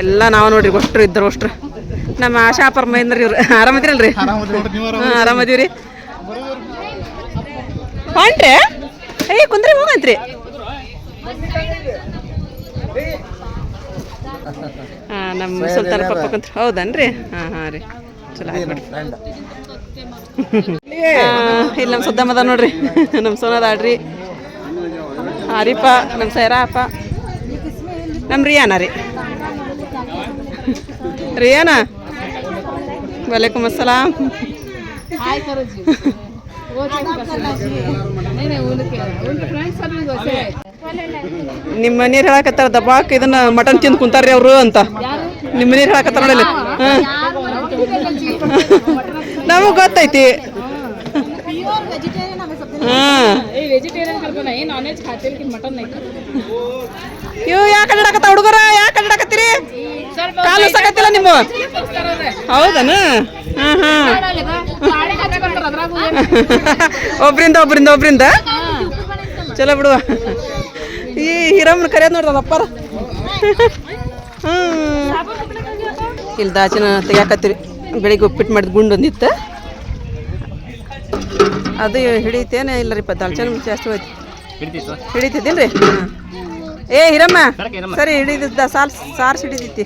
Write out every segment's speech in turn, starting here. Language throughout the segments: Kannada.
ಎಲ್ಲ ನಾವು ನೋಡ್ರಿ ಒಷ್ಟ್ರು ಇದ್ರು ಅಷ್ಟ್ರು. ನಮ್ಮ ಆಶಾ ಪರಮೇಂದ್ರ ಇವ್ರು. ಆರಾಮದಿರಲ್ರಿ? ಹಾಂ ಆರಾಮದೀವ್ರಿ. ಹೊಂಟ್ರೆ? ಏಯ್ ಕುಂದ್ರಿ ಹೋಗಂತ್ರಿ. ಹಾಂ ನಮ್ಮ ಸುಲ್ತಾನ ಪಪ್ಪ ಕುಂತ್ರಿ. ಹೌದನ್ರಿ? ಹಾಂ ಹಾಂ ರೀ. ಚಲೋ ಇಲ್ಲಿ ನಮ್ಮ ಸುದ್ದಮ್ಮದ ನೋಡ್ರಿ. ನಮ್ಮ ಸೋನದ ಆಡ್ರಿ. ಹರಿಪ ನಮ್ಮ ಸೈರಾ ಅಪ್ಪ ನಮ್ಮ ರಿಯಾನ ರೀ. রিয়ানা ওয়ালাইকুম আসসালাম ನಿಮ್ಮ ನೀರು ಹೇಳಕತ್ತಾರ ದಬಾಕ್ ಇದನ್ನ ಮಟನ್ ತಿಂದು ಕುಂತಾರ್ರಿ ಅವರು ಅಂತ. ನಿಮ್ಮ ನೀರು ಹೇಳಕತ್ತಾರ ನೋಡಿ ನಮಗ್ ಗೊತ್ತೈತಿ. ಇವು ಯಾಕೆ ಅಡ್ಡಾಕತ್ತ ಹುಡುಗರ? ಯಾಕೆ ಅಡ್ಡಾಕತ್ತೀರಿ ಕಾಲು ಸಾಕತ್ತಿಲ್ಲ ನಿಮ್ಮ? ಹೌದನ? ಹಾಂ ಹಾಂ. ಒಬ್ರಿಂದ ಒಬ್ರಿಂದ ಒಬ್ರಿಂದ? ಚಲೋ ಬಿಡುವ. ಈ ಹೀರಮ್ಮನ ಕರೆಯೋದು ನೋಡ್ದ ಅಪ್ಪಾರ ಇಲ್ಲ ಇಲ್ಲಿ ದಾಚಿನ ತೆಗಿಯಾಕತ್ತೀರಿ. ಬೆಳಿಗ್ಗೆ ಉಪ್ಪಿಟ್ಟು ಮಾಡಿದ ಗುಂಡು ಒಂದಿತ್ತು ಅದು ಹಿಡಿತೇನೆ ಇಲ್ಲ ರೀ ದಾಲ್ಚನ ಜಾಸ್ತಿ ಹೋಯ್ತು. ರೀ ಹಾಂ. ಏ ಹಿರಮ್ಮ, ಸರಿ ಹಿಡಿದಿದ್ದ ಸಾಲ್ ಸಾರ್ಸ್ ಹಿಡಿದಿತ್ತಿ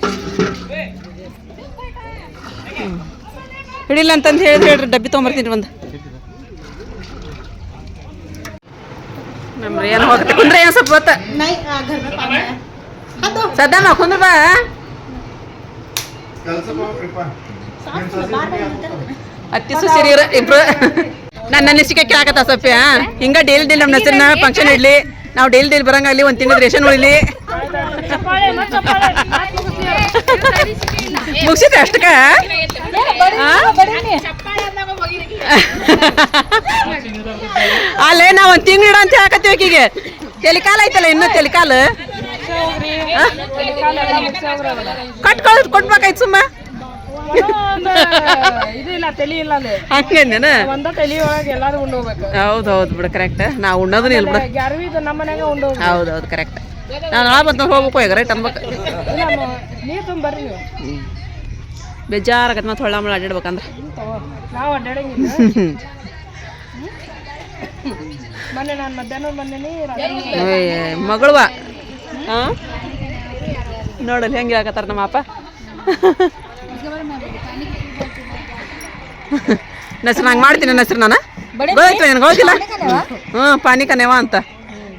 ಹಿಡಿಲ್ಲ ಅಂತಂದು ಹೇಳಿದ್ರೆ ಹೇಳ್ರಿ, ಡಬ್ಬಿ ತೊಗೊಂಬರ್ತೀನಿ ಒಂದು ನಮ್ರಿ, ಏನು ಕುಂದ್ರೆ ಏನು ಸ್ವಲ್ಪ ಗೊತ್ತ? ಸದಾ ಕುಂದ್ರ ಬಾ. ಸಿರಿ ಇಬ್ರು. ನನ್ನ ನಿಶ್ಚಿಕೆ ಕೇಳಕತ್ತ ಸೊಪ್ಪಿ ಹಿಂಗ ಡೇಲಿ ಡೇಲಿ ನಮ್ಮ ಹೆಸರಿನ ಫಂಕ್ಷನ್ ಇಡ್ಲಿ. ನಾವು ಡೈಲಿ ಡೈಲಿ ಅಲ್ಲಿ ಒಂದು ತಿಂಗಳ ರೇಷನ್ ಉಳಿಲಿ. ಮುಗಿಸಿದ್ರೆ ಅಷ್ಟಕ್ಕ? ಅಲ್ಲೇ ನಾವು ಒಂದು ತಿಂಗಳು ಇಡ ಅಂತ ಹೇಳಕತ್ತೀವಿ ಈಗೀಗೆ ತೆಲಿಕಾಲ ಐತಲ್ಲ ಇನ್ನೂ ತೆಲಿಕಾಲ? ಕಟ್ ಕಳ್ದು ಕೊಡ್ಬೇಕಾಯ್ತು ಸುಮ್ಮ. ಉಂಡು ಹೌದು ಹೌದು ಬಿಡು ಕರೆಕ್ಟ್ ನಾವು ಉಣ್ಣೋದನ್ನ ಇಲ್ಲ ಬಿಡು. ಹೌದು ಹೌದು ಕರೆಕ್ಟ್ ನಾವು ನಾಳೆ ಬಂದು ಹೋಗ್ಬೇಕು ಈಗ ರೈಟ್ ಅನ್ಬೇಕು. ಬೇಜಾರಾಗತ್ತೆ ಮತ್ತೆ ಹೊಳ್ಳ ಮಳೆ ಅಡ್ಡಾಡ್ಬೇಕಂದ್ರೆ ಮಗಳುವ. ಹಾಂ? ನೋಡಲ್ಲಿ ಹೆಂಗೆ ಹೇಳಕತ್ತಾರ ನಮ್ಮ ಅಪ್ಪ. ನಸ್ರು ನಂಗೆ ಮಾಡ್ತೀನಿ ನಸ್ರು ನಾನು? ಗೊತ್ತಾಯ್ತು ನನಗೆ ಹೋಗಿಲ್ಲ ಹ್ಞೂ ಪಾನಿಕ ನೆವ ಅಂತ.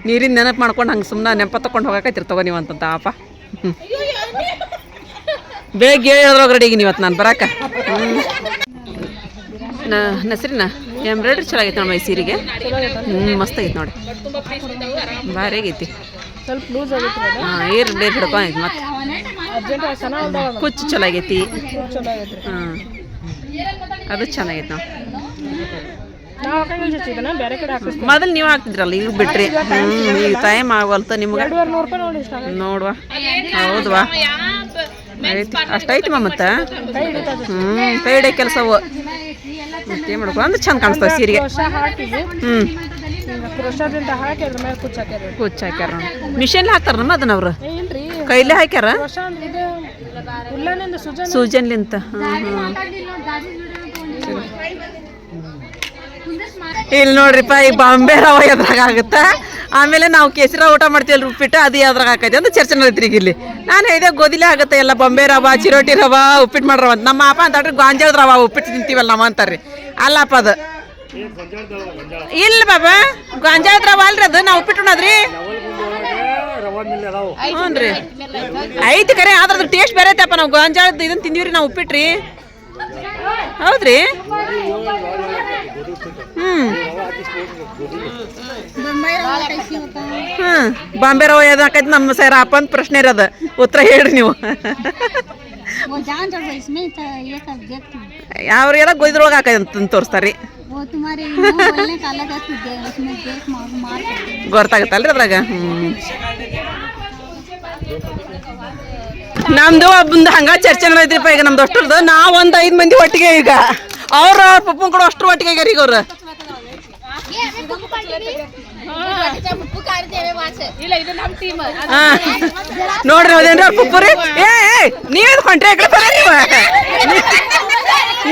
ನೀರಿನ ನೆನಪು ಮಾಡ್ಕೊಂಡು ಹಂಗೆ ಸುಮ್ಮನೆ ನೆನಪ ತಗೊಂಡು ಹೋಗಕತ್ತೀರಿ ತಗೋ ನೀವು ಅಂತಂತ ಆಪ. ಹ್ಞೂ ಬೇಗ ಹೇಳಿದ್ರೋಗ ರೆಡಿಗೆ ಇವತ್ತು ನಾನು ಬರಾಕ. ಹ್ಞೂ ನ ನಸ್ರಿನ ಎಂಬ್ರಾಯ್ಡ್ರಿ ಚೆನ್ನಾಗೈತೆ ನಮ್ಮ ಈ ಸೀರೆಗೆ. ಹ್ಞೂ ಮಸ್ತ್ ಆಗೈತೆ ನೋಡಿ. ಭಾರಿ ಆಗೈತಿ. ಸ್ವಲ್ಪ ಲೂಸ್ ಹಾಂ ಏರ್ ಡೇರ್ ಹಿಡ್ಕೊಂಡು ಮತ್ತೆ ಕುಚ್ಚು ಚೆನ್ನಾಗೈತಿ ಹಾಂ. ಅದು ಚೆನ್ನಾಗೈತೆ ನಾವು. ಮೊದಲು ನೀವು ಹಾಕ್ತಿದ್ರಲ್ಲ ಈಗ ಬಿಟ್ರಿ. ಹ್ಞೂ ಈಗ ಟೈಮ್ ಆಗವಲ್ತ ನಿಮ್ಗೆ. ನೋಡುವ. ಹೌದವಾ ಅಷ್ಟೈತಿ ಮತ್ತೆ? ಕೈ ಹಿಡಿತದೆ ಹ್ಞೂ ಕೈಡೆ ಕೆಲಸವು. ಏನು ಮಾಡ್ಕೊ ಅಂದ್ರೆ ಚಂದ ಕಾಣಿಸ್ತದೆ ಸೀರೆಗೆ. ಹ್ಞೂ ಕುಚ್ಚ ಹಾಕ್ಯಾರ. ಮಿಷನ್ಲಿ ಹಾಕ್ತಾರ ನಮ್ಮ ಅದನ್ನ ಅವ್ರು? ಕೈಲೇ ಹಾಕ್ಯಾರ? ಇದು ಸೂಜನ್ಲಿಂತ ಇಲ್ಲಿ ನೋಡ್ರಿಪ್ಪ ಈ ಬಾಂಬೆ ರವ ಎದ್ರಾಗ ಆಗುತ್ತಾ? ಆಮೇಲೆ ನಾವು ಕೇಸರಿ ಊಟ ಮಾಡ್ತೀವಲ್ಲ ಉಪ್ಪಿಟ್ಟು ಅದು ಯಾವ್ದ್ರಾಗ ಹಾಕೈತಿ ಅಂತ ಚರ್ಚೆ ನಡೀತ್ರಿ ಈಗ ಇಲ್ಲಿ. ನಾನು ಹೇಳಿದೆ ಗೋದಿಲೆ ಆಗುತ್ತೆ ಎಲ್ಲ ಬೊಂಬೆ ರವ ಚಿರೋಟಿ ರವ ಉಪ್ಪಿಟ್ಟು ಮಾಡ್ರವ ಅಂತ. ನಮ್ಮ ಅಪ್ಪ ಅಂತ ಗಾಂಜಾಳದ ರವ ಉಪ್ಪಿಟ್ಟು ತಿಂತೀವಲ್ಲ ನಾವು ಅಂತಾರ್ರಿ. ಅಲ್ಲಪ್ಪ ಅದು. ಇಲ್ಲ ಬಾಬಾ ಗಾಂಜಾಳದ ರವ ಅಲ್ರಿ ಅದು ನಾವು ಉಪ್ಪಿಟ್ಟು ಉಣ್ಣೋದ್ರಿ ಐತಿ ಕರೆ ಆದ್ರೆ ಅದ್ರ ಟೇಸ್ಟ್ ಬೇರೆ ಐತಪ್ಪ ನಾವು ಗೊಂಜಾಳದ ಇದನ್ನ ತಿಂದಿವ್ರಿ ನಾವು ಉಪ್ಪಿಟ್ರಿ. ಹೌದ್ರಿ? ಹ್ಮ್. ಹ್ಮ್. ಬಾಂಬೆ ರವ ಯಾಕೈತಿ ನಮ್ಮ ಸೈರ ಅಪ್ಪ ಅಂತ ಪ್ರಶ್ನೆ ಇರೋದು. ಉತ್ತರ ಹೇಳ್ರಿ ನೀವು. ಯಾವ್ರಿಗೆಲ್ಲ ಗೊಯ್ದ್ರೊಳಗೆ ಹಾಕೈತಿ ಅಂತ ತೋರಿಸ್ತಾರ್ರಿ. वो तुम्हारे मुंह बोलने का अलग है तू दे उसमें देख मार मार करते ಗೊತ್ತಾಗತ್ತಲ್ರಿ ಅದ್ರಾಗ ಹ್ಮ್ ನಮ್ದು ಒಬ್ಬಂದು ಹಂಗ ಚರ್ಚೆ ನಡೆದ್ರಿಪ್ಪ ಈಗ ನಮ್ದು ಅಷ್ಟ್ರದ್ದು ನಾವ್ ಒಂದ್ ಐದ್ ಮಂದಿ ಒಟ್ಟಿಗೆ ಈಗ ಅವ್ರ ಅವ್ರ ಪಪ್ಪನ್ ಕೂಡ ಅಷ್ಟ್ರ ಒಟ್ಟಿಗೆ ಆಗ್ಯಾರ ಈಗ ಅವ್ರು ಉಪ್ಪು ಕಾಡ್ತೇವೆ ವಾಚ್ ಇಲ್ಲ ಇದು ನಮ್ಮ ಟೀಮ್ ಹಾ ನೋಡ್ರಿ ಅದೇನ್ರಿ ಅವ್ರ ಪುಪ್ಪುರಿ ಏ ಏ, ನೀವ್ ಎದ್ಕೊಂಡ್ರೆ ಈ ಕಡೆ ಬರ್ರಿ ನೀವು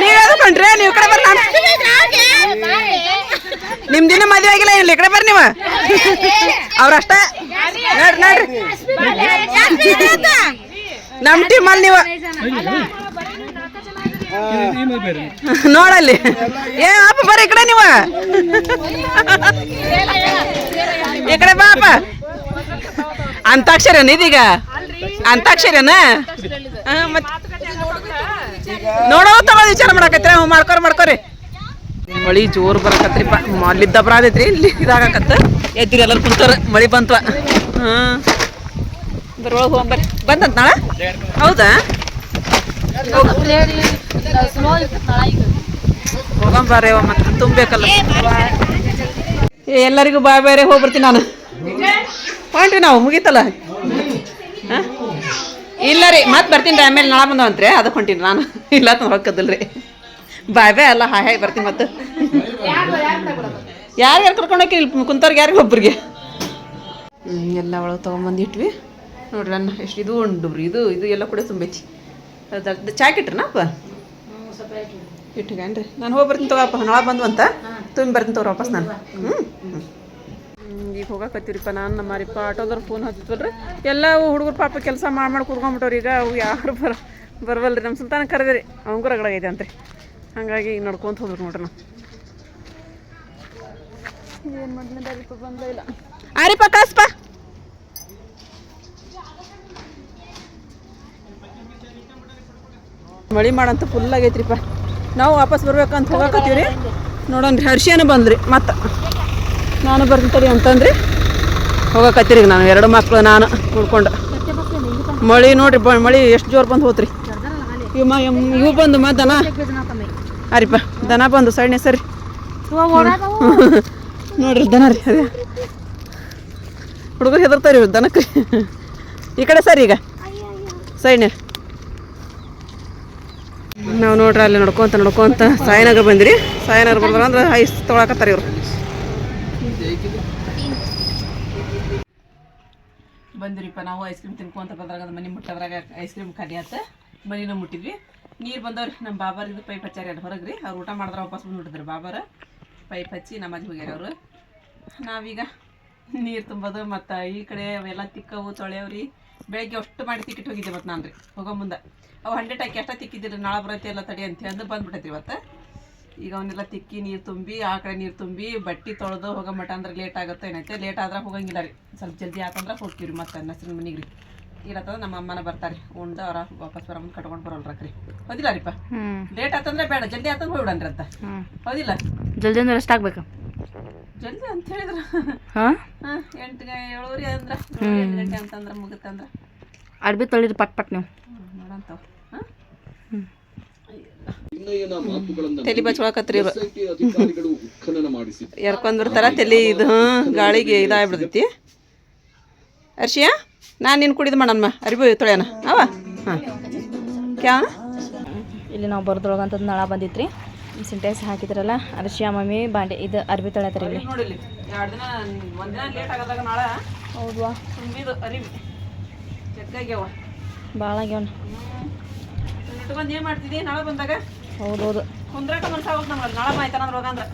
ನೀವ್ ನೀವು ಈ ಕಡೆ ನಾನು. ನಿಮ್ದಿನ ಮದುವೆ ಆಗಿಲ್ಲ ಇಲ್ಲಿ ಈ ಕಡೆ ಬರ್ರಿ ನೀವು. ಅವ್ರಷ್ಟ. ನೋಡ್ರಿ ನೋಡ್ರಿ. ನಮ್ ಟೀಮಲ್ಲಿ ನೀವು. ನೋಡಲ್ಲಿ. ಏ, ಅಪ್ಪ, ಬರ್ರಿ ಈ ಕಡೆ ನೀವು. ಈ ಕಡೆ ಬಾ, ಅಪ್ಪ. ಅಂತಾಕ್ಷರನ ಇದೀಗ? ಅಂತಾಕ್ಷರನ? ಮತ್ ನೋಡೋ ತಗೊಳ್ ವಿಚಾರ ಮಾಡಕತ್ರಿ ಅವ್ ಮಾಡ್ಕೊರಿ ಮಾಡ್ಕೊರಿ. ಮಳಿ ಜೋರ್ ಬರಕತ್ರಿಪ್ಪ. ಅಲ್ಲಿದ್ದ ಬರಾದೈತ್ರಿ ಇಲ್ಲಿ ಇದಾಗಕತ್ತ. ಎದ್ರಿ ಎಲ್ಲರೂ ಕುಂತಾರ, ಮಳಿ ಬಂತ ಹಾಂ ಬರ್ರಿ ಒಳಗೆ ಹೋಗ್ಬರ್ರಿ ಬಂದಂತ ನಾಳೆ? ಹೌದಾ? ಹೋಗಂಬಾರೆ ಮತ್ತೆ ತುಂಬಬೇಕಲ್ಲ. ಎಲ್ಲರಿಗೂ ಬಾಯ್ ಬೇರೆ ಹೋಗ್ಬರ್ತೀನಿ ನಾನು. ಹೊಂಟ್ರಿ ನಾವು ಮುಗೀತಲ್ಲ? ಇಲ್ಲ ರೀ ಮತ್ತೆ ಬರ್ತೀನಿ ರೀ ಆಮೇಲೆ ನಾಳೆ ಬಂದವಂತ್ರಿ ಅದಕ್ಕೆ ಹೊಂಟೀನಿ ನಾನು. ಇಲ್ಲ ತಂದು ಹೊಕ್ಕದಿಲ್ಲ ರೀ. ಬಾಯ್ ಬಾಯ್ ಅಲ್ಲ ಹಾಯ್ ಹಾಯ್ ಬರ್ತೀನಿ ಮತ್ತೆ. ಯಾರು ಯಾರು ಕರ್ಕೊಂಡು ಹೋಗಿ ಇಲ್ಲಿ ಕುಂತವ್ರಿಗೆ ಯಾರಿಗೆ ಒಬ್ಬರಿಗೆ ಎಲ್ಲ ಒಳಗೆ ತೊಗೊಂಬಂದಿಟ್ವಿ ನೋಡ್ರಿ ಅನ್ನ ಎಷ್ಟು ಇದು ಉಂಡು ರೀ ಇದು ಇದು ಎಲ್ಲ ಕೂಡ ತುಂಬೈತಿ ಅದು ಚಾಕ್ ಇಟ್ರನಪ್ಪ ರೀ ನಾನು ಹೋಗಿ ಬರ್ತೀನಿ ತಗೋಪ್ಪ ನಾಳೆ ಬಂದ್ವಂತ. ತುಂಬಿ ಬರ್ತೀನಿ ತಗೋರಿ ವಾಪಸ್ ನಾನು. ಹ್ಞೂ ಹ್ಞೂ ಈಗ ಹೋಗಕತ್ತೀರಿಪ್ಪ ನಾನು, ನಮ್ಮ ಮಾರಿಪ್ಪ ಆಟೋದವ್ರು ಫೋನ್ ಹಚ್ಚಿದ್ವಲ್ರಿ. ಎಲ್ಲ ಹುಡುಗರು ಪಾಪ ಕೆಲಸ ಮಾಡಿ ಮಾಡಿ ಕೂತ್ಕೊಂಡ್ಬಿಟ್ಟವ್ರು ಈಗ ಅವು ಯಾರು ಬರ, ಬರವಲ್ರಿ. ನಮ್ಮ ಸುಲ್ತಾನ ಕರೆದ್ರಿ ಅವಂಗೂ ರಗಡಾಗೈತೆ ಹಾಗಾಗಿ ಈಗ ನೋಡ್ಕೊಂತ ಹೋಗ್ಬೇಕು ನೋಡ್ರಿ ನಾವು. ಏನು ಬಂದ ಇಲ್ಲ. ಆರಿಪ್ಪ ಕಾಸ್ಪ ಮಳಿ ಮಾಡಂತ ಫುಲ್ ಆಗೈತ್ರಿಪ್ಪ. ನಾವು ವಾಪಸ್ ಬರ್ಬೇಕಂತ ಹೋಗಕತ್ತೀವಿ ರೀ ನೋಡೋಣ್ರಿ ಹರ್ಷಿಯನ ಬಂದ್ರಿ, ಮತ್ತೆ. ನಾನು ಬರ್ತೀನಿ ಅಂತಂದ್ರಿ ಹೋಗಕತ್ತೀರಿ ನಾನು ಎರಡು ಮಕ್ಕಳು, ನಾನು ಉಳ್ಕೊಂಡು. ಮಳಿ ನೋಡ್ರಿ, ಬ ಮಳಿ ಎಷ್ಟು ಜೋರು ಬಂದು ಹೋತ್ರಿ. ಇವು ಇವು ಬಂದು ಮ ದನ. ಅರಿಪ ದನ ಬಂದು ಸಣ್ಣ ಸರಿ. ನೋಡ್ರಿ ದನ ರೀ ಅದೇ. ಹುಡುಗರು ಹೆದರ್ತಾರಿ ಇವ್ರು ದನಕ್ಕೆ. ಈ ಕಡೆ ಸರಿ ಈಗ. ಸೈನ್ಯ. ನಾವು ನೋಡ್ರಿ, ಅಲ್ಲಿ ನಡ್ಕೊಂತ ನಡ್ಕೊಂತ ಸಾಯಿನಗರ ಬಂದಿರಿ. ಸಾಯಿನಗರ ಬಂದ್ರೆ ಅಂದ್ರೆ ಐಸ್ ತೊಗೊಳಕತ್ತಾರ ಇವ್ರು. ಬಂದಿರಿಪ್ಪ, ನಾವು ಐಸ್ ಕ್ರೀಮ್ ತಿನ್ಕೊಂತ ಬಂದ್ರಾಗ ಅದು ಮನೆ ಮುಟ್ಟದ್ರಾಗ ಐಸ್ ಕ್ರೀಮ್ ಆತ. ಮನಿನ ಮುಟ್ಟಿದ್ವಿ. ನೀರು ಬಂದವ್ರಿ ನಮ್ಮ ಬಾಬಾರ್ ಇದು ಪೈಪ್ ಹಚ್ಚಾರ ಅಲ್ಲಿ ಹೊರಗೆ ರೀ ಅವ್ರು ಊಟ ಮಾಡಿದ್ರೆ ವಾಪಸ್ ಬಂದ್ಬಿಟ್ಟಿದ್ರು ಬಾಬಾರ. ಪೈಪ್ ಹಚ್ಚಿ ನಮಾಜ್ ಹೋಗ್ಯಾರ ಅವರು. ನಾವೀಗ ನೀರು ತುಂಬೋದು ಮತ್ತು ಈ ಕಡೆ ಅವೆಲ್ಲ ತಿಕ್ಕವು, ತೊಳೆಯವ್ರಿ. ಬೆಳಗ್ಗೆ ಅಷ್ಟು ಮಾಡಿ ತಿಕ್ಕಿಟ್ಟು ಹೋಗಿದ್ದೆ ಮತ್ತು ನಾನು ರೀ ಹೋಗೋ ಮುಂದೆ. ಅವು ಹಂಡ್ರೆಡ್ ಹಾಕಿ ಅಷ್ಟ ತಿಕ್ಕಿದ್ದಿಲ್ಲ, ನಾಳೆ ಬರತ್ತೆ ಎಲ್ಲ ತಡಿ ಅಂತ ಅಂದು ಬಂದ್ಬಿಟ್ಟೈತಿ ಇವತ್ತು. ಈಗ ಅವನ್ನೆಲ್ಲ ತಿಕ್ಕಿ ನೀರು ತುಂಬಿ ಆ ಕಡೆ ನೀರು ತುಂಬಿ ಬಟ್ಟೆ ತೊಳೆದು ಹೋಗೋ ಮಟ ಅಂದ್ರೆ ಲೇಟ್ ಆಗುತ್ತೆ. ಏನೈತೆ? ಲೇಟ್ ಆದ್ರೆ ಹೋಗಂಗಿಲ್ಲ ರೀ. ಸ್ವಲ್ಪ ಜಲ್ದಿ ಆತಂದ್ರೆ ಹೋಗ್ತೀವಿ ರೀ ಮತ್ತೆ ನಸಿನ ಮನೆಗೆ ರೀ ಇರತ್ತದ ನಮ್ಮ ಅಮ್ಮನ ಬರ್ತಾರೆ. ಉಂಡು ಅವ್ರ ವಾಪಸ್ ಬರಮ್ಮ ಕಟ್ಕೊಂಡು ಕಟ್ಕೊಂಡು ಬರೋಲ್ರಿ ಹೌದಿಲ್ಲ ರೀಪ್ಪ ಲೇಟ್ ಆತಂದ್ರೆ ಬೇಡ. ಜಲ್ದಿ ಆತಂದ್ರೆ ಹೋಗ್ಬಿಡನ್ರಿ ಅಂತ ಹೌದಿಲ್ಲ? ಜಲ್ದಿ ಅಂದ್ರೆ ಎಷ್ಟು ಆಗ್ಬೇಕು. ಜಲ್ದಿ ಅಂತ ಹೇಳಿದ್ರ. ಎಂಟು ಏಳುವರೆ ಅಂದ್ರೆ ಎಂಟು ಗಂಟೆ ಅಂತಂದ್ರೆ ಮುಗುತ್ತಂದ್ರೆ. ಅಡ್ಬಿ ತೊಳಿರಿ ಪಟ್ ಪಟ್ ನೀವು. ನೋಡಂತಾವ. ತಲೆ ಬಚ್ಕೊಳಕತ್ರಿ ಇವ್ರು ಅಧಿಕಾರಿಗಳು ಉತ್ಖನನ ಮಾಡಿಸಿ ಎರ್ಕೊಂಡ್ ಬಿಡ್ತಾರ ತಲೆ ಇದು ಗಾಳಿಗೆ ಇದಾಗ್ಬಿಡ್ತೈತಿ. ಅರ್ಷಿಯಾ ನಾನು ನಿನ್ನ ಕುಡಿದು ಮಾಡಮ್ಮ ಅರಿಬು ತೊಳೆಯನ ಅವ? ಹಾಂ. ಕ್ಯಾವ ಇಲ್ಲಿ ನಾವು ಬರ್ದೊಳಗಂತದ್ದು ನಳ ಬಂದಿತ್ತು ರೀ ಸಿಂಟೆಕ್ಸ್ ಹಾಕಿದ್ರಲ್ಲ ಅರ್ಶಿಯಾ ಮಮ್ಮಿ ಬಾಂಡೆ ಇದು ಅರ್ಬಿ ತೊಳೆತಾರೆ ಇಲ್ಲಿ. ನೋಡಿಲ್ಲಿ ಎರಡು ದಿನ ಒಂದಿನ ಲೇಟ್ ಆಗದಾಗ ನಾಳೆ ಹೌದ್ವಾ? ಭಾಳ ಆಗ್ಯಾವನ ಇಟ್ಕೊಂಡು ಏನ್ ಮಾಡ್ತಿದ್ದಿ ನಾಳೆ ಬಂದಾಗ? ಹೌದೌದು. ಹೌದು ಕುಂದ್ರಾಕ ಮನ್ಸ ಹೋಗ್ ನಮ್ಗೆ ನಾಳೆ ಮಾಯ್ತಾನ ಅಂದ್ರೆ ಹೋಗಂದ್ರ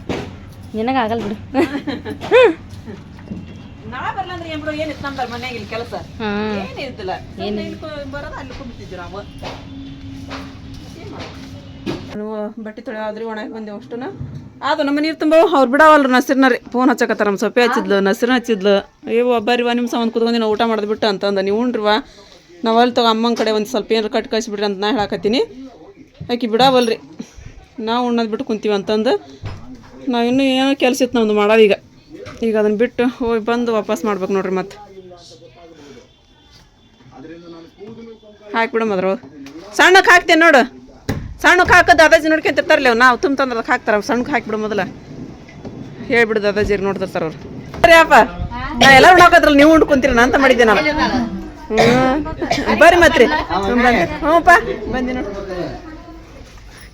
ನಿನಗೆ ಆಗಲ್ಲ ಬಿಡು. ನಾಳೆ ಬರ್ಲ ಅಂದ್ರೆ ಏನ್ ಬಿಡು ಏನಿತ್ತು ನಮ್ದು ಮನ್ಯಾಗ ಇಲ್ಲಿ ಕೆಲಸ? ಏನಿದ್ದಿಲ್ಲ ಏನ್ ಬರೋದ ಅಲ್ಲಿ ಕುಂತಿದ್ವಿ ನಾವು. ನಾವು ಬಟ್ಟೆ ತೊಳೆಯಾದ್ರಿ ಒಣಗಿ ಬಂದೇವು ಅಷ್ಟುನ. ಅದು ನಮ್ಮ ನೀರು ತುಂಬ ಅವ್ರು ಬಿಡವಲ್ರು ನಸಿರ್ನ ರೀ. ಫೋನ್ ಹಚ್ಚಕತ್ತಾರ ನಮ್ಮ ಸೊಪ್ಪೆ ಹಚ್ಚಿದ್ಲು ನಸಿರ್ನ ಹಚ್ಚಿದ್ಲು. ಅಯ್ಯೋ ಒಬ್ಬರಿವ ನಿಮ್ಮ ಸಂಬಂಧ ಕುತ್ಕೊಂಡು ನಾವು ಊಟ ಮಾಡಿದ್ಬಿಟ್ಟು ಅಂತಂದ. ನೀವು ಉಣ್ರಿವ ನಾವು ಅಲ್ಲಿ ತಗೋ ಅಮ್ಮನ ಕಡೆ ಒಂದು ಸ್ವಲ್ಪ ಏನಾರು ಕಟ್ ಕಳಿಸ್ಬಿಡ್ರಿ ಅಂತ ನಾ ಹೇಳಕತ್ತೀನಿ. ಆಕೆ ಬಿಡಾವಲ್ರಿ. ನಾವು ಉಣ್ಣದು ಬಿಟ್ಟು ಕುಂತೀವಿ ಅಂತಂದು ನಾವು ಇನ್ನೂ ಏನೋ ಕೆಲಸ ಇತ್ತು ನಮ್ದು ಮಾಡೋದು ಈಗ. ಈಗ ಅದನ್ನು ಬಿಟ್ಟು ಹೋಗಿ ಬಂದು ವಾಪಸ್ ಮಾಡ್ಬೇಕು ನೋಡ್ರಿ ಮತ್ತೆ. ಹಾಕ್ಬಿಡಮ್ಮ ಅದ್ರ ಸಣ್ಣಕ್ಕೆ ಹಾಕ್ತೇನೆ ನೋಡು. ಸಣ್ಣಕ್ಕೆ ಹಾಕೋದು ದಾದಾಜಿ ನೋಡ್ಕೊಂತಿರ್ತಾರಲ್ಲ ಅವ್ ನಾವು ತುಂಬ ತಂದ್ರದಕ್ಕೆ ಹಾಕ್ತಾರೆ ಸಣ್ಣಕ್ಕೆ ಹಾಕ್ಬಿಡು ಮೊದಲ. ಹೇಳ್ಬಿಡು ದಾದಾಜಿಗೆ ನೋಡ್ತಿರ್ತಾರ ಅವ್ರು. ಸರಿ ಅಪ್ಪ. ನಾ ಎಲ್ಲ ಉಣ್ಣಾಕತ್ರಲ್ಲ ನೀವು ಉಂಡ್ಕೊಂತೀರ ಅಂತ ಮಾಡಿದ್ದೆ ನಾನು ಹ್ಞೂ ಬರ್ರಿ ಮತ್ರಿ. ಹ್ಞೂಪ್ಪ ಬಂದಿ ನೋಡಿ.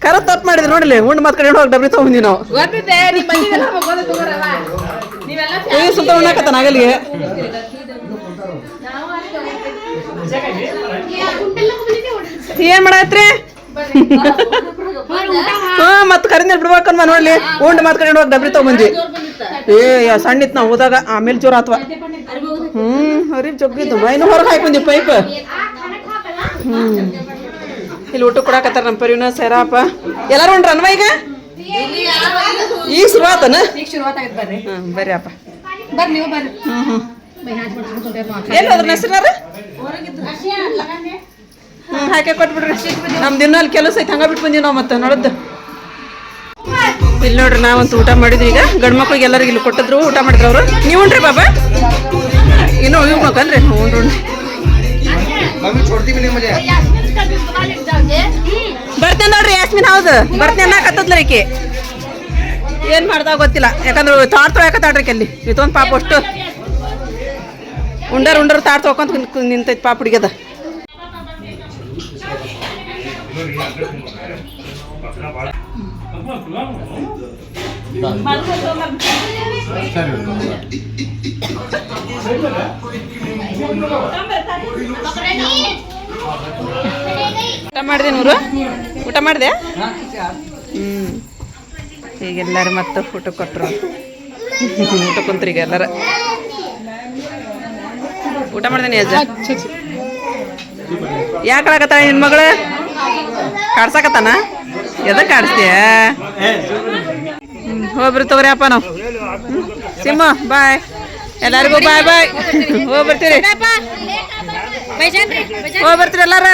ಕರ ತಪ್ಪು ಮಾಡಿದ್ರಿ ನೋಡಿಲಿ ಉಂಡು ಮತ್ತೆ ಕಡೆ ಹೋಗಿ ಡಬ್ರಿ ತೊಗೊಂಡಿ ನಾವು. ಸುತ್ತ ಉಣ್ಣಾಕತ್ತಾನ ಆಗಲಿಗೆ? ಏನ್ ಮಾಡತ್ರಿ? ಹಾ ಮತ್ ಕರಿಂದ ಬಿಡ್ಬೇಕನ್ಮ ನೋಡ್ಲಿ. ಉಂಡು ಮತ್ ಕಡೆ ಹೋಗಿ ಡಬ್ರಿ ತಗೊಂಡಿ ಏ ಇತ್ತು ನಾವು ಹೋದಾಗ ಆಮೇಲೆ ಜೋರ ಆತ್ವ. ಹ್ಮ್ ಹರಿ ಜಗ್ಗಿದ್ದು ಮೈನು ಹೊರಗೆ ಹಾಕೊಂಡಿ ಪೈಪ್. ಹ್ಮ್. ಇಲ್ಲಿ ಊಟ ಕೊಡಾಕತ್ತಾರ ನಮ್ಮ ಪರಿವಿನ ಸೈರಾಪ. ಎಲ್ಲಾರು ಉಂಡ್ರ ಅನ್ವ ಈಗ? ಈಗ ಶುರು ಆತನ ಹ್ಮ್ ಬರ್ರಿ ಅಪ್ಪ. ಹ್ಮ್ ಹ್ಮ್. ಎಲ್ಲಿ ಅದ್ರ ಹೆಸರು ಹ್ಮ್ ಹಾಕಿ ಕೊಟ್ಬಿಡ್ರಿ ನಮ್ದು ಇನ್ನೂ ಅಲ್ಲಿ ಕೆಲಸ ಐತೆ ಹಂಗ ಬಿಟ್ಟು ಬಂದೀವಿ ನಾವು ಮತ್ತೆ ನೋಡದ್ದು ಇಲ್ಲಿ ನೋಡ್ರಿ ನಾವಂತೂ ಊಟ ಮಾಡಿದ್ವಿ ಈಗ. ಗಂಡು ಮಕ್ಳಿಗೆ ಎಲ್ಲರಿಗೂ ಇಲ್ಲಿ ಕೊಟ್ಟಿದ್ರು ಊಟ ಮಾಡಿದ್ರು ಅವರು. ನೀವು ಉಂಟ್ರಿ ಬಾಬಾ? ಇನ್ನೂ ಉಳ್ಬೇಕನ್ರಿ ಹ್ಞೂ ಬರ್ತೇನೆ ನೋಡ್ರಿ ಯಾಸ್ಮಿನ್ ಹೌದು. ಬರ್ತೇನೆ ಅನ್ನಕತ್ತದ್ಲ ಈಕಿ. ಏನ್ ಮಾಡ್ದಾಗ ಗೊತ್ತಿಲ್ಲ. ಯಾಕಂದ್ರೆ ತಾಡ್ ತೊಳ್ಯಾಕತ್ತಾಡ್ರಿ ಅಲ್ಲಿ ಇದೊಂದು ಪಾಪ ಅಷ್ಟು. ಉಂಡರ್ ಉಂಡರ್ ತಾಡ್ ತೊಳ್ಕೊಂತ ಕುಂತ್- ನಿಂತೈತಿ ಪಾಪ ಹುಡುಗದ. ಊಟ ಮಾಡಿದೆ ನೂರು? ಊಟ ಮಾಡಿದೆ? ಹ್ಞೂ ಈಗ ಎಲ್ಲರೂ ಮತ್ತೆ ಊಟ ಕೊಟ್ಟರು ಊಟ ಕುಂತ್ರಿ ಈಗ ಎಲ್ಲರ. ಊಟ ಮಾಡ್ದೇನೆ ಅಜ್ಜ? ಯಾಕೆ ಆಗತ್ತಾಳ ನಿನ್ ಮಗಳು? ಕಾಡ್ಸಕತ್ತಾನ? ಎದಕ್ಕೆ ಕಾಡಿಸ್ತೀಯ? ಹೋಗ್ರಿ ತಗೋರಿ ಅಪ್ಪ ನಾವು. ಸಿಮ್ಮ ಬಾಯ್. ಎಲ್ಲರಿಗೂ ಬಾಯ್ ಬಾಯ್ ಹೋಗಿ ಬರ್ತೀರಿ. ಹೋಗಿ ಬರ್ತೀರಿ ಎಲ್ಲಾರ?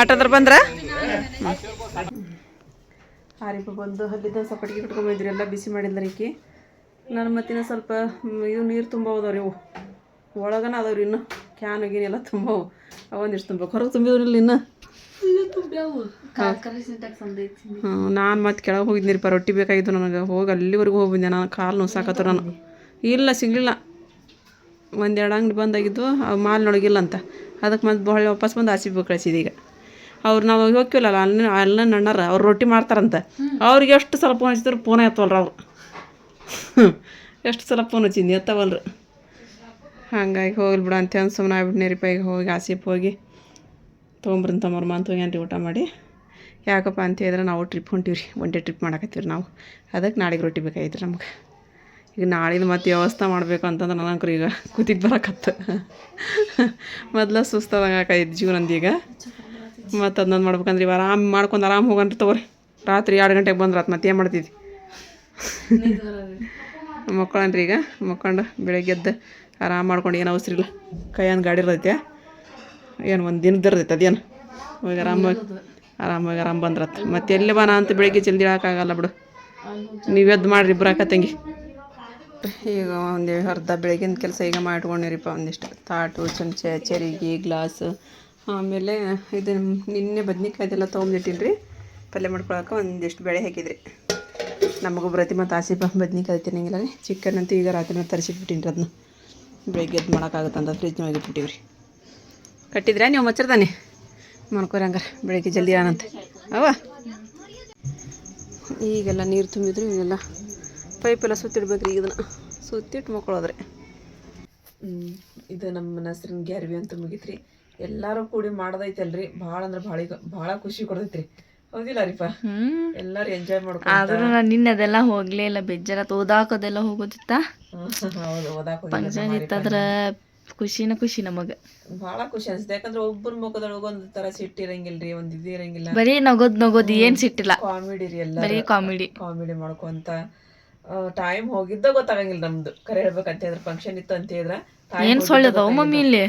ಆಟೋದ್ರ ಬಂದ್ರ? ಆರಿಪ್ಪ ಬಂದು ಹಲ್ಲಿದ್ದ ಸಪಟಿಗೆ ಬಿಟ್ಕೊಂಬಂದ್ರಿ ಎಲ್ಲ ಬಿಸಿ ಮಾಡಿದ್ರಿ ಈಕಿ. ನಾನು ಮತ್ತಿನ ಸ್ವಲ್ಪ ಇದು ನೀರು ತುಂಬ ಹೋದವ್ರಿ ಇವು ಒಳಗನ ಅದಾವ್ರಿ ಇನ್ನು. ಕ್ಯಾನ್ ಗೀನ್ ಎಲ್ಲ ತುಂಬವು ಒಂದಿಷ್ಟು ತುಂಬ. ಹೊರಗೆ ತುಂಬಿದ್ರಿಲ್ಲ ಇನ್ನು. ನಾನು ಮತ್ತೆ ಕೆಳಗೆ ಹೋಗಿದ್ನಿರಿಪ್ಪ ರೊಟ್ಟಿ ಬೇಕಾಗಿತ್ತು ನನಗೆ. ಹೋಗಿ ಅಲ್ಲಿವರೆಗೂ ಹೋಗಿ ಬಂದೆ ನಾನು. ಕಾಲು ನೋಸಾಕತ್ತು ನಾನು. ಇಲ್ಲ ಸಿಗಲಿಲ್ಲ. ಒಂದೆರಡು ಅಂಗಡಿ ಬಂದಾಗಿದ್ದು ಮಾಲ್ ಮಾಲ್ನೊಳಗಿಲ್ಲ ಅಂತ ಅದಕ್ಕೆ ಮತ್ತೆ ಬಹಳ ವಾಪಸ್ ಬಂದು ಆಸಿ ಬೇಕು ಕಳಿಸಿದ ಈಗ. ಅವ್ರು ನಾವು ಹೋಗ್ತಿವಲ್ಲ ಅಲ್ಲಿ ಅಲ್ಲ ನಣ್ಣಾರ ಅವ್ರು ರೊಟ್ಟಿ ಮಾಡ್ತಾರಂತ. ಅವ್ರಿಗೆ ಎಷ್ಟು ಸಲ ಫೋನ್ ಹಚ್ಚಿದ್ರು ಫೋನೇ ಎತ್ತವಲ್ರ ಅವ್ರು. ಎಷ್ಟು ಸಲ ಫೋನ್ ಹಚ್ಚಿದ್ನಿ ಎತ್ತವಲ್ರು. ಹಂಗಾಗಿ ಹೋಗ್ಲಿ ಬಿಡ ಅಂತ ಸುಮ್ಮನೆ ಆಗ್ಬಿಟ್ನೇರಿಪ್ಪ ಈಗ ಹೋಗಿ ಆಸಿಪ್ ಹೋಗಿ. ತೊಗೊಂಬ್ರಂತ ಮರ್ಮ ಅಂತ ಹೋಗ್ಯಾನ್ರಿ ಊಟ ಮಾಡಿ. ಯಾಕಪ್ಪ ಅಂತ ಹೇಳಿದ್ರೆ ನಾವು ಟ್ರಿಪ್ ಹೊಂಟೀವಿ ರೀ ಒನ್ ಡೇ ಟ್ರಿಪ್ ಮಾಡಕತ್ತೀವಿ ನಾವು. ಅದಕ್ಕೆ ನಾಳೆಗೆ ರೊಟ್ಟಿ ಬೇಕಾಗಿತ್ತು ನಮ್ಗೆ. ಈಗ ನಾಳಿನ ಮತ್ತೆ ವ್ಯವಸ್ಥೆ ಮಾಡಬೇಕು ಅಂತಂದ್ರೆ ನನಗೆ ಈಗ ಕೂತಿಗೆ ಬರಕತ್ತ. ಮೊದಲ ಸುಸ್ತದಂಗೆ ಆಕಾಯ್ತು ಜೀವನಂದು ಈಗ. ಮತ್ತು ಅದನ್ನೊಂದು ಮಾಡ್ಬೇಕಂದ್ರೆ ಇವು ಆರಾಮ್ ಮಾಡ್ಕೊಂಡು ಆರಾಮ್ ಹೋಗನ್ರಿ ತಗೋರಿ. ರಾತ್ರಿ ಎರಡು ಗಂಟೆಗೆ ಬಂದ್ರೆ ಮತ್ತೆ ಏನು ಮಾಡ್ತಿದ್ವಿ ಮಕ್ಕಳನ್ರಿ ಈಗ, ಮಕ್ಕೊಂಡು ಬೆಳಗ್ಗೆ ಎದ್ದು ಆರಾಮ್ ಮಾಡ್ಕೊಂಡು ಏನು ಅವಸರಿಲ್ಲ. ಕೈಯನ್ ಗಾಡಿ ಇರ್ತೈತೆ ಏನು ಒಂದು ದಿನದ ಇರ್ತೈತೆ ಅದೇನು? ಹೋಗಿ ಆರಾಮಾಗಿ ಆರಾಮಾಗಿ ಆರಾಮ ಬಂದ್ರತ್ತ ಮತ್ತೆ ಎಲ್ಲಿ ಬಾನ ಅಂತ ಬೆಳಿಗ್ಗೆ ಜಲ್ದಿ ಹೇಳೋಕ್ಕಾಗಲ್ಲ ಬಿಡು. ನೀವು ಎದ್ದು ಮಾಡ್ರಿ ಇಬ್ಬರು ಅಕ್ಕ ತಂಗಿ. ಈಗ ಒಂದು ಅರ್ಧ ಬೆಳಗಿನ ಕೆಲಸ ಈಗ ಮಾಡ್ಕೊಂಡಿರಿಪ್ಪ ಒಂದಿಷ್ಟು ತಾಟು ಚಮಚ ಚರಿಗೆ ಗ್ಲಾಸ್. ಆಮೇಲೆ ಇದು ನಿನ್ನೆ ಬದ್ನಿಕಾಯ್ದೆಲ್ಲ ರೀ ಪಲ್ಯ ಮಾಡ್ಕೊಳಕ್ಕೆ ಒಂದಿಷ್ಟು ಬೇಳೆ ಹಾಕಿದ್ರಿ. ನಮಗೂ ಐತಿ ಮತ್ತು ಆಸಿಪ ಬದ್ನಿಕಾಯಿ ತಿನ್ನಂಗಿಲ್ಲ ರೀ ಚಿಕನ್ ಅಂತೂ ಈಗ ರಾತ್ರಿ ತರಿಸಿಟ್ಬಿಟ್ಟಿನಿ ರೀ ಅದನ್ನ ಬೆಳಗ್ಗೆ ಎದ್ದು ಮಾಡೋಕ್ಕಾಗತ್ತಂತ ಫ್ರಿಜ್ನಾಗ ಇಟ್ಬಿಟ್ಟಿವ್ರಿ. ರೀ ಕಟ್ಟಿದ್ರಾ? ನೀವು ಮಚ್ಚರ್ದಾನೆ ಮಾಡ್ಕೊರಂಗಾರ ಬೆಳಗ್ಗೆ ಬೆಳಿಗ್ಗೆ ಜಲ್ದಿ ಆನಂತೆ ಅವ ಈಗೆಲ್ಲ ನೀರು ತುಂಬಿದ್ರು ಈಗೆಲ್ಲ ಪೈಪೆಲ್ಲ ಸುತ್ತಿಡ್ಬೇಕ್ರಿ ಈಗ ಇದನ್ನು. ಸುತ್ತಿಟ್ಟು ಮಕ್ಕಳೋದ್ರೆ ಇದು ನಮ್ಮ ನಸ್ರಿನ ಗ್ಯಾರ್ವಿ ಅಂತ ಮುಗಿತ್ರಿ. ಎಲ್ಲರೂ ಕೂಡಿ ಮಾಡೋದೈತಲ್ರಿ. ಭಾಳ ಅಂದ್ರೆ ಭಾಳ ಭಾಳ ಖುಷಿ ಕೊಡ್ತೈತ್ರಿ. ಹೌದಿಲ್ಲ ರೀಪ? ಎಲ್ಲರೂ ಎಂಜಾಯ್ ಮಾಡ್ಕೊಂಡು ಆದ್ರೂ ನಾನು ನಿನ್ನೆ ಅದೆಲ್ಲ ಹೋಗ್ಲೇ ಇಲ್ಲ. ಬೇಜಾರತ್ ಓದಾಕೋದೆಲ್ಲ ಹೋಗೋದಿತ್ತ? ಫಂಕ್ಷನ್ ಇತ್ತಂದ್ರ ಖುಷಿನ ಖುಷಿ ನಮಗ. ಬಹಳ ಖುಷಿ ಅನ್ಸುತ್ತೆ. ಯಾಕಂದ್ರೆ ಒಬ್ಬರ ಮುಖದೊಳಗೆ ಒಂದ್ ತರ ಸಿಟ್ಟು ಇರಂಗಿಲ್ರಿ ಒಂದು ಇದು ಇರಂಗಿಲ್ಲ. ಬರೀ ನಗೋದ್ ನಗೋದ್ ಏನ್ ಸಿಟ್ಟಿಲ್ಲ. ಕಾಮಿಡಿ ರೀ ಎಲ್ಲ ಬರೀ ಕಾಮಿಡಿ. ಕಾಮಿಡಿ ಮಾಡ್ಕೊಂತ ಟೈಮ್ ಹೋಗಿದ್ದ ಗೊತ್ತಾಗಂಗಿಲ್ಲ ನಮ್ದು. ಕರೆ ಹೇಳ್ಬೇಕಂತ ಹೇಳಿದ್ರೆ ಫಂಕ್ಷನ್ ಇತ್ತು ಅಂತ ಹೇಳಿದ್ರ ಏನ್ ಸೊಳ್ಳೆದವ ಮಮ್ಮಿ ಇಲ್ಲಿ.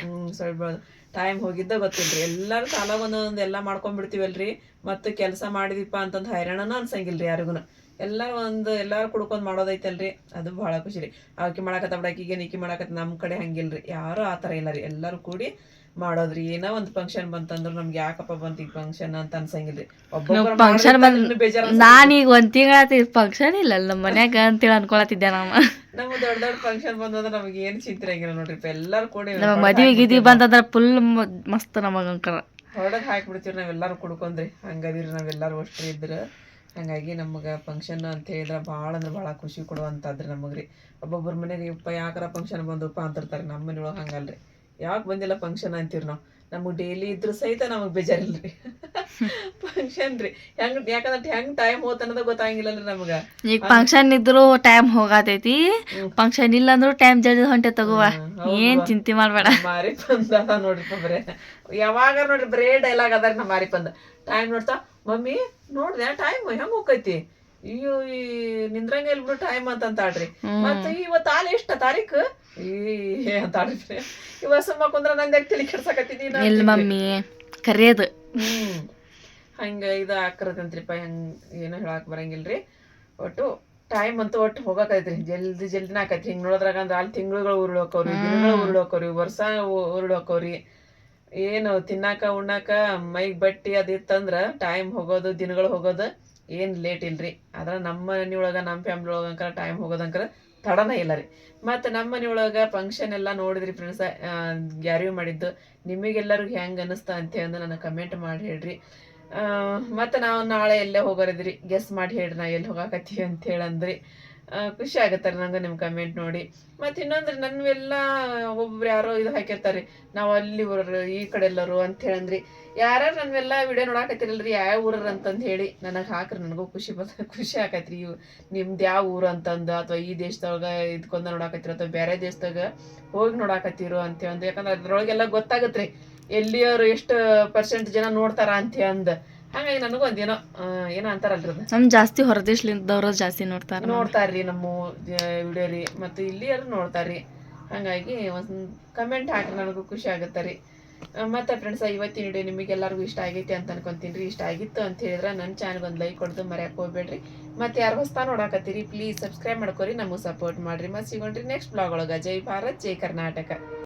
ಟೈಮ್ ಹೋಗಿದ್ದ ಗೊತ್ತಿಲ್ರಿ. ಎಲ್ಲಾರು ಸಾಲಾಗ ಒಂದೊಂದು ಮಾಡ್ಕೊಂಡ್ ಮಾಡ್ಕೊಂಡ್ಬಿಡ್ತೀವಲ್ರಿ. ಮತ್ತ ಕೆಲಸ ಮಾಡಿದಿಪ್ಪ ಅಂತಂದ್ ಹೈರಾಣನ ಅನ್ಸಂಗಿಲ್ರಿ ಯಾರಿಗೂ ಎಲ್ಲಾರು ಒಂದು ಎಲ್ಲಾರು ಕುಡ್ಕೊಂಡ್ ಮಾಡೋದೈತಲ್ರಿ. ಅದು ಬಹಳ ಖುಷಿ ರೀ. ಆಕಿ ಮಾಡಕತ್ತ ಬಿಡಾಕಿಗೆ ನೀಕಿ ಮಾಡಕತ್ತ ನಮ್ ಕಡೆ ಹಂಗಿಲ್ರಿ. ಯಾರು ಆ ಥರ ಇಲ್ಲ ರೀ. ಎಲ್ಲಾರು ಕೂಡಿ ಮಾಡೋದ್ರಿ. ಏನೋ ಒಂದ್ ಫಂಕ್ಷನ್ ಬಂತಂದ್ರ ನಮ್ಗೆ ಯಾಕಪ್ಪ ಬಂತ ಈಗ ಫಂಕ್ಷನ್ ಅಂತ ಅನ್ಸಂಗಿಲ್ರಿ. ಒಬ್ಬೊಬ್ಬರು ಫಂಕ್ಷನ್ ನಾನೀಗ ಒಂದ್ ತಿಂಗಳ ಫಂಕ್ಷನ್ ಇಲ್ಲ. ನಮ್ಮ ಮನ್ಯಾಗ ಅಂತೇಳಿ ಅನ್ಕೊಳತಿದ್ದೆ ನಮ್ಮ ನಮ್ಮ ದೊಡ್ಡ ದೊಡ್ಡ ಫಂಕ್ಷನ್ ಬಂದಂದ್ರೆ ನಮಗೆ ಏನು ಚಿಂತೆ ಆಗಿಲ್ಲ ನೋಡ್ರಿ. ಎಲ್ಲಾರು ಕೂಡಿ ನಮ್ಮ ಮದ್ವಿ ಗಿದಿ ಬಂತಂದ್ರೆ ಫುಲ್ ಮಸ್ತ್ ನಮಗ ಅಂಕರ. ಹೊರಡಕ್ ಹಾಕ್ಬಿಡ್ತೀವಿ ನಾವೆಲ್ಲಾರು ಕುಡ್ಕೊಂಡ್ರಿ. ಹಂಗದಿರಿ ನಾವೆಲ್ಲಾರು ಅಷ್ಟ್ರಿ ಇದ್ರ. ಹಾಗಾಗಿ ನಮಗೆ ಫಂಕ್ಷನ್ ಅಂತ ಹೇಳಿದ್ರೆ ಭಾಳ ಅಂದ್ರೆ ಭಾಳ ಖುಷಿ ಕೊಡುವಂಥದ್ರಿ ನಮಗೆ ರೀ ಒಬ್ಬೊಬ್ಬರ ಮನೆಗೆ ಇಪ್ಪ ಯಾಕಾರ ಫಂಕ್ಷನ್ ಬಂದಪ್ಪ ಅಂತಿರ್ತಾರೆ ನಮ್ಮ ಮನೆಯೊಳಗೆ ಹಂಗಲ್ರಿ. ಯಾಕೆ ಬಂದಿಲ್ಲ ಫಂಕ್ಷನ್ ಅಂತೀವಿ ನಾವು? ನಮಗೆ ಡೈಲಿ ಇದ್ರೂ ಸಹಿತ ನಮಗೆ ಬೇಜಾರಿಲ್ರಿ. ಫಂಕ್ಷನ್ ರೀ. ಹೆಂಗ್ ಯಾಕಂದ್ರೆ ಹೆಂಗ್ ಟೈಮ್ ಹೋತ ಅನ್ನೋದು ಗೊತ್ತಾಗಿಲ್ಲಲ್ರಿ ನಮಗ. ಈಗ ಫಂಕ್ಷನ್ ಇದ್ರು ಟೈಮ್ ಹೋಗಾತೈತಿ. ಫಂಕ್ಷನ್ ಇಲ್ಲ ಅಂದ್ರೂ ಟೈಮ್ ಜಲ್ದಿ ಹೊಂಟೆ ತಗೋವ. ಏನ್ ಚಿಂತೆ ಮಾಡ್ಬೇಡ. ಮಾರಿ ಅದ ನೋಡ್ರಿ ಬರೇ ಯಾವಾಗ ನೋಡ್ರಿ ಬರೇ ಡೈಲಾಗ್ ಅದಾರ ನಮ್ಮ ಮಾರಿ ಪಂದ. ಟೈಮ್ ನೋಡ್ತಾ ಮಮ್ಮಿ ನೋಡ್ದೆ ಟೈಮ್ ಹೆಂಗ್ ಹೋಗೈತಿ ಅಯ್ಯೋ ಈ ನಿಂದ್ರಂಗ ಇಲ್ಬಿಡು ಟೈಮ್ ಅಂತ ಅಂತಾಳ್ರಿ. ಮತ್ತ ಇವತ್ತು ಆಲ್ ಎಷ್ಟ ತಾರೀಕು ಈ ಅಂತಾಳ್ರಿ. ಇವ ಸುಮ್ಮ ಕುಂದ್ರ ನಂದ್ ಯಾಕೆ ತಲೆ ಕೆಡ್ಸಕತ್ತಿದ್ದೀನಿ ಮಮ್ಮಿ ಕರಿಯೋದು. ಹ್ಮ್. ಹಂಗ ಇದು ಆಕರದಂತ್ರಿಪ್ಪ ಹೆಂಗ್ ಏನೋ ಹೇಳಕ್ ಬರಂಗಿಲ್ರಿ. ಒಟ್ಟು ಟೈಮ್ ಅಂತ ಒಟ್ಟು ಹೋಗಾಕೈತ್ರಿ. ಜಲ್ದಿ ಜಲ್ದಿನ ಆಕೈತಿ ಹಿಂಗ್ ನೋಡಿದ್ರಾಗ ಅಂದ್ರೆ ಅಲ್ಲಿ ತಿಂಗಳುಗಳು ಉರುಳೋಕವ್ರಿ ದಿನಗಳು ಉರುಳೋಕವ್ರಿ ವರ್ಷ ಉರುಳೋಕವ್ರಿ ಏನು ತಿನ್ನಾಕ ಉಣ್ಣಾಕ ಮೈಗೆ ಬಟ್ಟಿ ಅದಿತ್ತಂದ್ರ ಟೈಮ್ ಹೋಗೋದು ದಿನಗಳು ಹೋಗೋದು ಏನು ಲೇಟ್ ಇಲ್ರಿ. ಆದ್ರೆ ನಮ್ಮ ಮನೆಯೊಳಗ ನಮ್ಮ ಫ್ಯಾಮಿಲಿ ಒಳಗಂಕರ ಟೈಮ್ ಹೋಗೋದಂಕರ ತಡನೇ ಇಲ್ಲ ರೀ. ಮತ್ತು ನಮ್ಮ ಮನೆಯೊಳಗ ಫಂಕ್ಷನ್ ಎಲ್ಲ ನೋಡಿದ್ರಿ ಫ್ರೆಂಡ್ಸ್ ಗ್ಯಾರಿವ್ ಮಾಡಿದ್ದು. ನಿಮಗೆಲ್ಲರಿಗೂ ಹೆಂಗೆ ಅನ್ನಿಸ್ತಾ ಅಂತ ಹೇಳಿ ನನಗೆ ಕಮೆಂಟ್ ಮಾಡಿ ಹೇಳ್ರಿ. ಮತ್ತು ನಾವು ನಾಳೆ ಎಲ್ಲೇ ಹೋಗೋರಿದ್ರಿ? ಗೆಸ್ ಮಾಡಿ ಹೇಳ್ರಿ ನಾ ಎಲ್ಲಿ ಹೋಗಾಕತ್ತೀವಿ ಅಂತ ಹೇಳಂದ್ರಿ ಆ, ಖುಷಿ ಆಗತ್ತಾರೆ ನಂಗೆ ನಿಮ್ಮ ಕಮೆಂಟ್ ನೋಡಿ. ಮತ್ತು ಇನ್ನೊಂದ್ರೆ ನನ್ವೆಲ್ಲ ಒಬ್ಬೊಬ್ರು ಯಾರೋ ಇದು ಹಾಕಿರ್ತಾರೆ. ನಾವು ಅಲ್ಲಿ ಊರರು ಈ ಕಡೆ ಎಲ್ಲರು ಅಂತ ಹೇಳಂದ್ರಿ. ಯಾರ್ಯಾರು ನನ್ವೆಲ್ಲ ವಿಡಿಯೋ ನೋಡಾಕತ್ತಿರಲ್ರಿ, ಯಾವ ಊರರು ಅಂತಂದು ಹೇಳಿ. ನನಗೆ ಹಾಕ್ರಿ ನನಗೂ ಖುಷಿ ಬರ್ತದೆ ಖುಷಿ ಆಕೈತ್ರಿ ಇವು. ನಿಮ್ದು ಯಾವ ಊರು ಅಂತಂದು, ಅಥವಾ ಈ ದೇಶದೊಳಗೆ ಇದ್ಕೊಂಡ ನೋಡಾಕತ್ತಿರೋ, ಅಥವಾ ಬೇರೆ ದೇಶದಾಗ ಹೋಗಿ ನೋಡಾಕತ್ತಿರು ಅಂತ ಅಂದು ಯಾಕಂದ್ರೆ ಅದ್ರೊಳಗೆಲ್ಲ ರೀ ಎಲ್ಲಿಯವರು ಎಷ್ಟು ಪರ್ಸೆಂಟ್ ಜನ ನೋಡ್ತಾರ ಅಂತ ಅಂದ್ ಹಂಗಾಗಿ ನನಗೂ ಒಂದೇನೋ ಏನೋ ಅಂತಾರಲ್ರಿ ಅದು. ನಮ್ ಜಾಸ್ತಿ ಹೊರದೇಶಲಿದ್ದವ್ರು ಜಾಸ್ತಿ ನೋಡ್ತಾರ ನೋಡ್ತಾರ್ರಿ ನಮ್ಮ ವಿಡಿಯೋ ರೀ. ಮತ್ತು ಇಲ್ಲಿಯರು ನೋಡ್ತಾರ್ರಿ. ಹಾಗಾಗಿ ಒಂದು ಕಮೆಂಟ್ ಹಾಕಿ ನನಗೂ ಖುಷಿ ಆಗುತ್ತೆ ರೀ. ಮತ್ತೆ ಫ್ರೆಂಡ್ಸ್ ಇವತ್ತಿನ ವಿಡಿಯೋ ನಿಮಗೆಲ್ಲರಿಗೂ ಇಷ್ಟ ಆಗೈತಿ ಅಂತ ಅನ್ಕೊಂತೀನಿ ರೀ. ಇಷ್ಟ ಆಗಿತ್ತು ಅಂತ ಹೇಳಿದ್ರೆ ನನ್ನ ಚಾನಲ್ ಒಂದು ಲೈಕ್ ಕೊಡ್ದು ಮರ್ಯಾಕೆ ಹೋಗ್ಬೇಡ್ರಿ. ಮತ್ತೆ ಯಾರು ಹೊಸ್ತಾ ನೋಡಾಕತ್ತೀರಿ ಪ್ಲೀಸ್ ಸಬ್ಸ್ಕ್ರೈಬ್ ಮಾಡ್ಕೊರಿ. ನಮಗೆ ಸಪೋರ್ಟ್ ಮಾಡ್ರಿ. ಮತ್ತೆ ಸಿಗೋಣ್ರಿ ನೆಕ್ಸ್ಟ್ ಬ್ಲಾಗ್ ಒಳಗೆ. ಜೈ ಭಾರತ್ ಜೈ ಕರ್ನಾಟಕ.